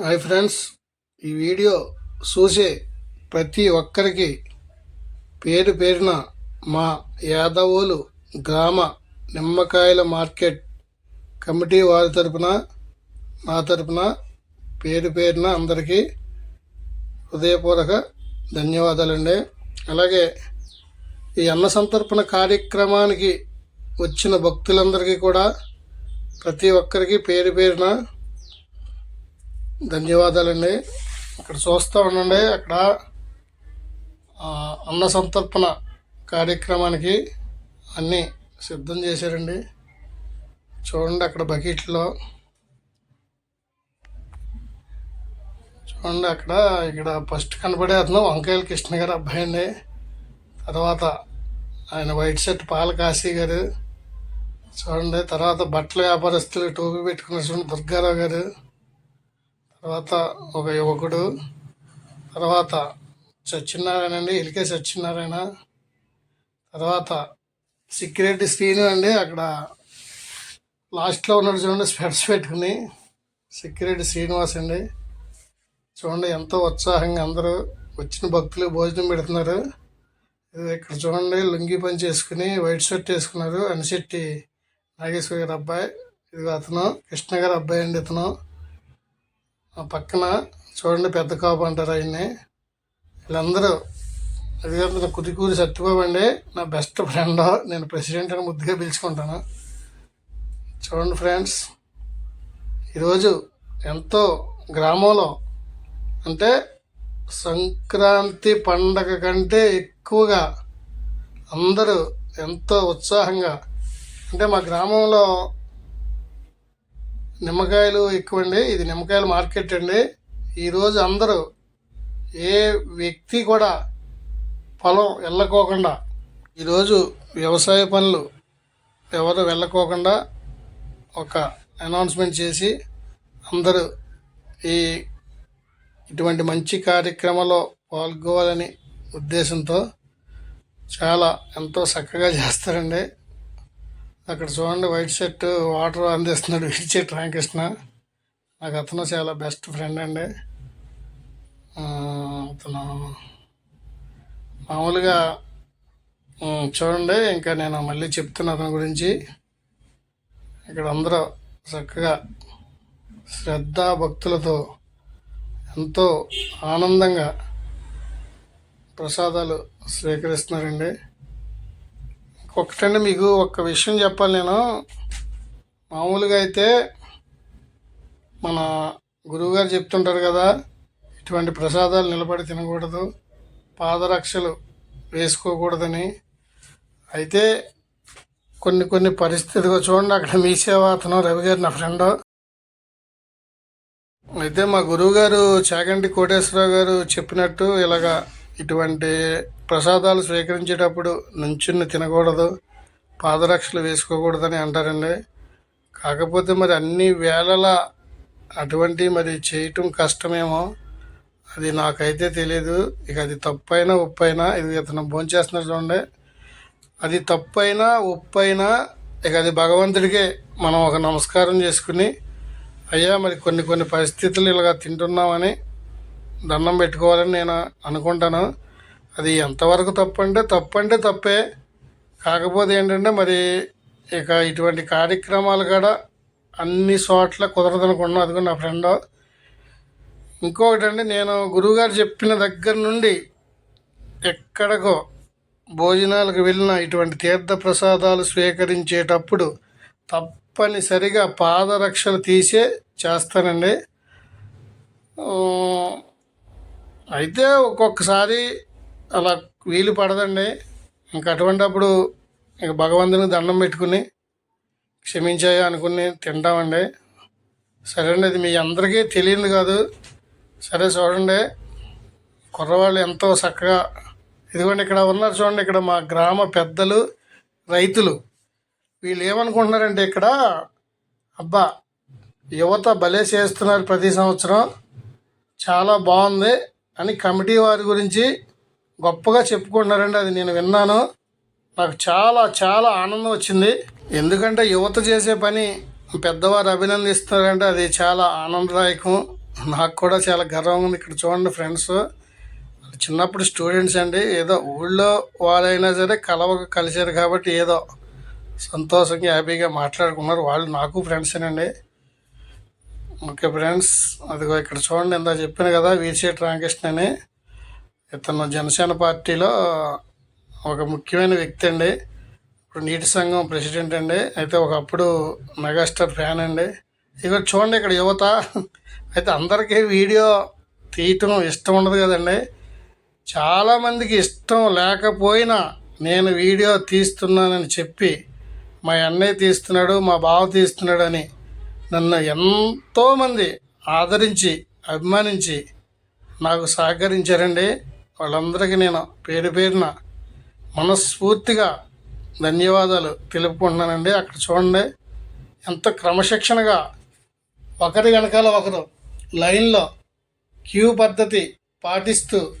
Hi friends ఈ video చూసే ప్రతి ఒక్కరికి పేరు పేరున మా యాదవులు గ్రామ నిమ్మకాయల మార్కెట్ కమిటీ వారి తరపున నా తరపున పేరు పేరున అందరికీ హృదయపూర్వక ధన్యవాదాలండి. అలాగే ఈ అన్న సంతర్పణ కార్యక్రమానికి వచ్చిన భక్తులందరికీ కూడా ప్రతి ఒక్కరికి పేరు పేరున ధన్యవాదాలండి. ఇక్కడ చూస్తూ ఉండండి అక్కడ అన్న సంతర్పణ కార్యక్రమానికి అన్నీ సిద్ధం చేశారండి. చూడండి అక్కడ బకెట్లో. చూడండి అక్కడ ఇక్కడ ఫస్ట్ కనపడే అతను వంకాయల కృష్ణ గారు అబ్బాయి అండి. తర్వాత ఆయన వైట్ షర్ట్ పాల కాశీ గారు. చూడండి తర్వాత బట్టల వ్యాపారస్తులు టోపీ పెట్టుకున్న చూడండి దుర్గారావు గారు. తర్వాత ఒక యువకుడు తర్వాత సత్యనారాయణ అండి ఇలికే సత్యనారాయణ తర్వాత సిక్కిరెడ్డి శ్రీను అండి అక్కడ లాస్ట్లో ఉన్నాడు చూడండి స్పెట్స్ పెట్టుకుని సిక్కిరెడ్డి శ్రీనివాస్ అండి. చూడండి ఎంతో ఉత్సాహంగా అందరూ వచ్చిన భక్తులు భోజనం పెడుతున్నారు. ఇది ఇక్కడ చూడండి లుంగి పని చేసుకుని వైట్ షర్ట్ వేసుకున్నారు. అనిశెట్టి నాగేశ్వర గారి అబ్బాయి ఇది అతను కృష్ణ గారి అబ్బాయి అండి ఇతను ఆ పక్కన చూడండి పెద్ద కాపు అంటారు ఆయన్ని. వీళ్ళందరూ అది కాదు నా కుతికూరి సత్యబాబు అండి. నా బెస్ట్ ఫ్రెండ్. నేను ప్రెసిడెంట్ అని ముద్దుగా పిలుచుకుంటాను. చూడండి ఫ్రెండ్స్ ఈరోజు ఎంతో గ్రామంలో అంటే సంక్రాంతి పండగ కంటే ఎక్కువగా అందరూ ఎంతో ఉత్సాహంగా అంటే మా గ్రామంలో నిమ్మకాయలు ఎక్కువ అండి ఇది నిమ్మకాయల మార్కెట్ అండి. ఈరోజు అందరూ ఏ వ్యక్తి కూడా పొలం వెళ్ళకోకుండా ఈరోజు వ్యవసాయ పనులు ఎవరు వెళ్ళకోకుండా ఒక అనౌన్స్మెంట్ చేసి అందరూ ఈ ఇటువంటి మంచి కార్యక్రమంలో పాల్గొవాలని ఉద్దేశంతో చాలా ఎంతో చక్కగా చేస్తారండి. అక్కడ చూడండి వైట్ షర్ట్ వాటర్ అందిస్తున్నాడు వైట్ రామకృష్ణ. నాకు అతను చాలా బెస్ట్ ఫ్రెండ్ అండి. అతను మామూలుగా చూడండి ఇంకా నేను మళ్ళీ చెప్తున్నా అతని గురించి. ఇక్కడ అందరూ చక్కగా శ్రద్ధ భక్తులతో ఎంతో ఆనందంగా ప్రసాదాలు స్వీకరిస్తున్నారండి. ఒకటండి మీకు ఒక్క విషయం చెప్పాలి నేను. మామూలుగా అయితే మన గురువుగారు చెప్తుంటారు కదా ఇటువంటి ప్రసాదాలు నిలబడి తినకూడదు పాదరక్షలు వేసుకోకూడదని. అయితే కొన్ని కొన్ని పరిస్థితిగా చూడండి అక్కడ మీ సేవ అతను రవి గారు నా ఫ్రెండ్. అయితే మా గురువు గారు చాగంటి కోటేశ్వరరావు గారు చెప్పినట్టు ఇలాగా ఇటువంటి ప్రసాదాలు స్వీకరించేటప్పుడు నుంచుని తినకూడదు పాదరక్షలు వేసుకోకూడదని అంటారండి. కాకపోతే మరి అన్ని వేళలా అటువంటి మరి చేయటం కష్టమేమో అది నాకైతే తెలియదు ఇక అది తప్పైనా ఉప్పైనా ఇది ఇతను భోంచేస్తున్నారు చూడండి. అది తప్పైనా ఉప్పైనా ఇక అది భగవంతుడికే మనం ఒక నమస్కారం చేసుకుని అయ్యా మరి కొన్ని కొన్ని పరిస్థితులు ఇలాగ తింటున్నామని దండం పెట్టుకోవాలని నేను అనుకుంటాను. అది ఎంతవరకు తప్పు అంటే తప్పు. అంటే తప్పే కాకపోతే ఏంటంటే మరి ఇక ఇటువంటి కార్యక్రమాలు కూడా అన్ని చోట్ల కుదరదనుకున్నాను అది కూడా నా ఫ్రెండ్. ఇంకొకటి అండి నేను గురువుగారు చెప్పిన దగ్గర నుండి ఎక్కడికో భోజనాలకు వెళ్ళిన ఇటువంటి తీర్థ ప్రసాదాలు స్వీకరించేటప్పుడు తప్పనిసరిగా పాదరక్షలు తీసే చేస్తానండి. అయితే ఒక్కొక్కసారి అలా వీలు పడదండి. ఇంక అటువంటప్పుడు ఇంక భగవంతుని దండం పెట్టుకుని క్షమించాయా అనుకుని తింటామండి. సరే అండి అది మీ అందరికీ తెలియదు కాదు. సరే చూడండి. కుర్రవాళ్ళు ఎంతో చక్కగా ఇదిగోండి ఇక్కడ ఉన్నారు చూడండి ఇక్కడ మా గ్రామ పెద్దలు రైతులు. వీళ్ళు ఏమనుకుంటున్నారంటే ఇక్కడ అబ్బా యువత భలే చేస్తున్నారు ప్రతి సంవత్సరం. చాలా బాగుంది. అని కమిటీ వారి గురించి గొప్పగా చెప్పుకుంటున్నారండి. అది నేను విన్నాను. నాకు చాలా చాలా ఆనందం వచ్చింది. ఎందుకంటే యువత చేసే పని పెద్దవారు అభినందిస్తున్నారంటే అది చాలా ఆనందదాయకం. నాకు కూడా చాలా గర్వంగా ఉంది. ఇక్కడ చూడండి ఫ్రెండ్స్. చిన్నప్పుడు స్టూడెంట్స్ అండి. ఏదో ఊళ్ళో వాళ్ళైనా సరే కలవక కలిశారు కాబట్టి ఏదో సంతోషంగా హ్యాపీగా మాట్లాడుకున్నారు. వాళ్ళు నాకు ఫ్రెండ్సేనండి. ఓకే ఫ్రెండ్స్ అదిగో ఇక్కడ చూడండి ఇందా చెప్పాను కదా వీసీటి రామకృష్ణ అని. ఇతను జనసేన పార్టీలో ఒక ముఖ్యమైన వ్యక్తి అండి. ఇప్పుడు నీటి సంఘం ప్రెసిడెంట్ అండి. అయితే ఒకప్పుడు మెగాస్టార్ ఫ్యాన్ అండి. ఇక చూడండి ఇక్కడ యువత. అయితే అందరికీ వీడియో తీయటం ఇష్టం ఉండదు కదండి. చాలామందికి ఇష్టం లేకపోయినా నేను వీడియో తీస్తున్నానని చెప్పి మా అన్నయ్య తీస్తున్నాడు మా బావ తీస్తున్నాడు అని నన్ను ఎంతోమంది ఆదరించి అభిమానించి నాకు సహకరించారండి. వాళ్ళందరికీ నేను పేరు పేరున మనస్ఫూర్తిగా ధన్యవాదాలు తెలుపుకుంటున్నానండి. అక్కడ చూడండి ఎంత క్రమశిక్షణగా ఒకరి వెనకాల ఒకరు లైన్లో క్యూ పద్ధతి పాటిస్తూ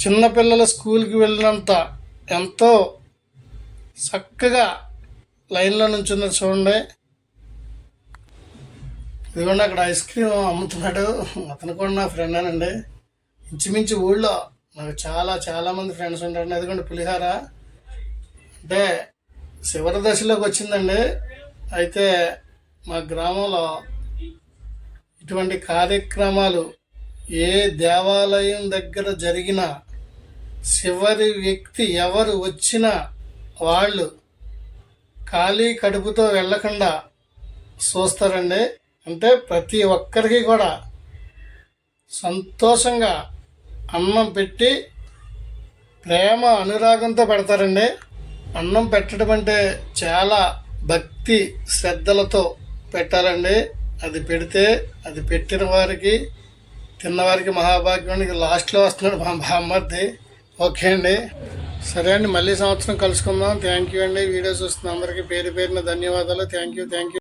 చిన్నపిల్లల స్కూల్కి వెళ్ళినంత ఎంతో చక్కగా లైన్లో నుంచున్నది చూడండి. ఇదిగోండి అక్కడ ఐస్ క్రీమ్ అమ్ముతున్నాడు. అతను కూడా నా ఫ్రెండ్ అనండి. ఇంచుమించు ఊళ్ళో నాకు చాలా చాలా మంది ఫ్రెండ్స్ ఉంటారండి. అదిగోండి పులిహార. అంటే చివరి దశలోకి వచ్చిందండి. అయితే మా గ్రామంలో ఇటువంటి కార్యక్రమాలు ఏ దేవాలయం దగ్గర జరిగినా చివరి వ్యక్తి ఎవరు వచ్చినా వాళ్ళు ఖాళీ కడుపుతో వెళ్ళకుండా చూస్తారండి. అంటే ప్రతి ఒక్కరికి కూడా సంతోషంగా అన్నం పెట్టి ప్రేమ అనురాగంతో పెడతారండి. అన్నం పెట్టడం అంటే చాలా భక్తి శ్రద్ధలతో పెట్టాలండి. అది పెడితే అది పెట్టిన వారికి తిన్నవారికి మహాభాగ్యానికి లాస్ట్లో వస్తున్నాడు మా బామ్మర్ది. ఓకే అండి. సరే అండి మళ్ళీ సంవత్సరం కలుసుకుందాం. థ్యాంక్ యూ అండి. వీడియో చూస్తున్న అందరికీ పేరు పేరున ధన్యవాదాలు. Thank you thank you.